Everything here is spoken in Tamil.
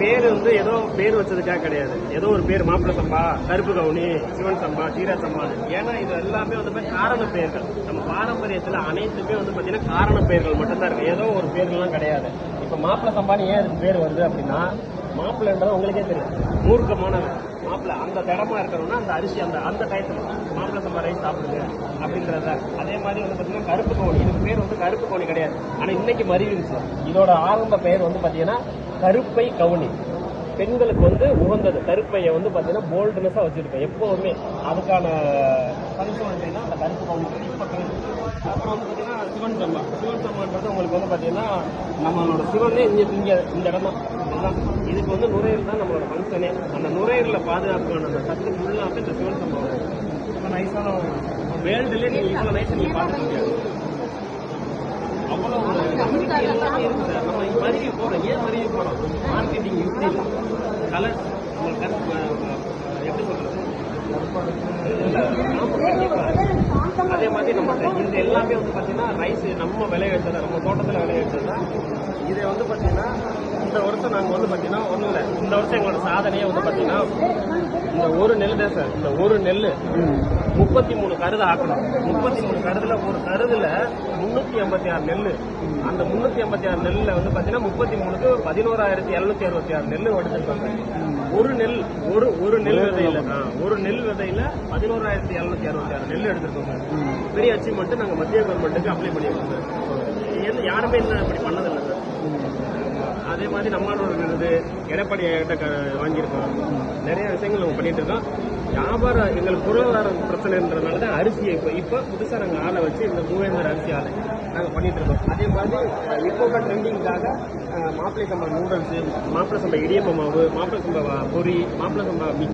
பேர் வந்து ஏதோ பேர் வச்சதுக்காக கிடையாது. ஏதோ ஒரு பேர் மாப்பிள்ள சம்பா கருப்பு கவுனி சிவன் சம்பா சீரா சம்பா. ஏன்னா இது எல்லாமே வந்து காரண பெயர்கள் நம்ம பாரம்பரியத்துல அனைத்துமே வந்து பாத்தீங்கன்னா காரண பெயர்கள் மட்டும்தான் இருக்கு. ஏதோ ஒரு பேர்கள்லாம் கிடையாது. இப்ப மாப்பிள்ள சம்பான்னு ஏன் இதுக்கு பேர் வருது அப்படின்னா மாப்பிள்ளைன்றது உங்களுக்கே தெரியும். மூர்க்கமானது மாப்பிள்ள அந்த திடமா இருக்கணும்னா அந்த அரிசி அந்த அந்த டயத்துல மாப்பிள்ள சம்பா ரைஸ் சாப்பிடுங்க அப்படின்றத. அதே மாதிரி வந்து பாத்தீங்கன்னா கருப்பு கோணி இதுக்கு பேர் வந்து கருப்பு கோணி கிடையாது. ஆனா இன்னைக்கு மறிவிருச்சு இதோட ஆரம்ப பெயர் வந்து பாத்தீங்கன்னா கருப்பை கவுனி. பெண்களுக்கு வந்து உகந்தது. கருப்பையை வந்து பார்த்தீங்கன்னா போல்டுனஸா வச்சிருக்கோம் எப்பவுமே அதுக்கான பரிசோதனை அந்த கருப்பு கவுனி அப்புறம் வந்து பார்த்தீங்கன்னா சிவன் சம்பா சிவன் சம்பான்றது உங்களுக்கு வந்து பார்த்தீங்கன்னா நம்மளோட சிவனே இங்கே இங்கே இந்த இடம் தான் இதுக்கு வந்து நுரையீரல் தான் நம்மளோட ஃபங்க்ஷனே அந்த நுரையீரல பாதுகாப்புக்கான அந்த சத்து ஃபுல்லாக இந்த சிவன் சம்பா இப்போ நைஸான வேர்ல்டுலேயே நீங்கள் இவ்வளோ நைஸ் நீங்கள் பார்க்க முடியாது அவ்வளோ நம்பிக்கை எல்லாமே இருக்குது. நம்ம ஏன் மார்க்கெட்டிங் யுக்தி கலர்ஸ் உங்களுக்கு எப்படி சொல்றது? அதே மாதிரி நம்ம இது எல்லாமே வந்து பாத்தீங்கன்னா ரைஸ் நம்ம விளைவிச்சது நம்ம தோட்டத்துல விளைவிச்சது தான் இதை வந்து பாத்தீங்கன்னா இந்த வருஷம் நாங்க வந்து பாத்தீங்கன்னா ஒன்றும் இல்லை. இந்த வருஷம் எங்களோட சாதனையே வந்து பாத்தீங்கன்னா இந்த ஒரு நெல் தான் சார். இந்த ஒரு நெல் முப்பத்தி மூணு கருது ஆக்கணும். முப்பத்தி மூணு கருதுல ஒரு கருதுல முன்னூத்தி எண்பத்தி ஆறு நெல். அந்த முன்னூத்தி எண்பத்தி ஆறு நெல்ல வந்து பாத்தீங்கன்னா முப்பத்தி மூணுக்கு பதினோராயிரத்தி எழுநூத்தி அறுபத்தி ஆறு நெல் எடுத்துருக்காங்க. ஒரு நெல் ஒரு ஒரு நெல் விதையில ஒரு நெல் விதையில பதினோராயிரத்தி எழுநூத்தி அறுபத்தி ஆறு நெல் எடுத்திருக்கோங்க. பெரிய மட்டும் நாங்கள் மத்திய கவர்மெண்ட்டுக்கு அப்ளை பண்ணியிருக்கோம் சார் யாருமே என்ன இப்படி பண்ணதில்லை சார் அதே மாதிரி நம்மளோட விருது எடப்பாடி கிட்ட க- வாங்கியிருக்கோம். நிறைய விஷயங்கள் நம்ம பண்ணிட்டு இருக்கோம் வியாபாரம் எங்களுக்கு பொருளாதார பிரச்சனைன்றதுனால தான் அரிசியை இப்போ இப்போ புதுசாக நாங்கள் ஆளை வச்சு இந்த மூவேந்தர் அரிசி ஆலை நாங்கள் பண்ணிட்டு இருக்கோம் அதே மாதிரி இப்போ ட்ரெண்டிங்காக மாப்பிள்ளை சம்பா நூடல்ஸ் மாப்பிள்ளை சம்பா இடியப்ப மாவு மாப்பிள்ளை சம்பா பொரி மாப்பிள்ளை சம்பா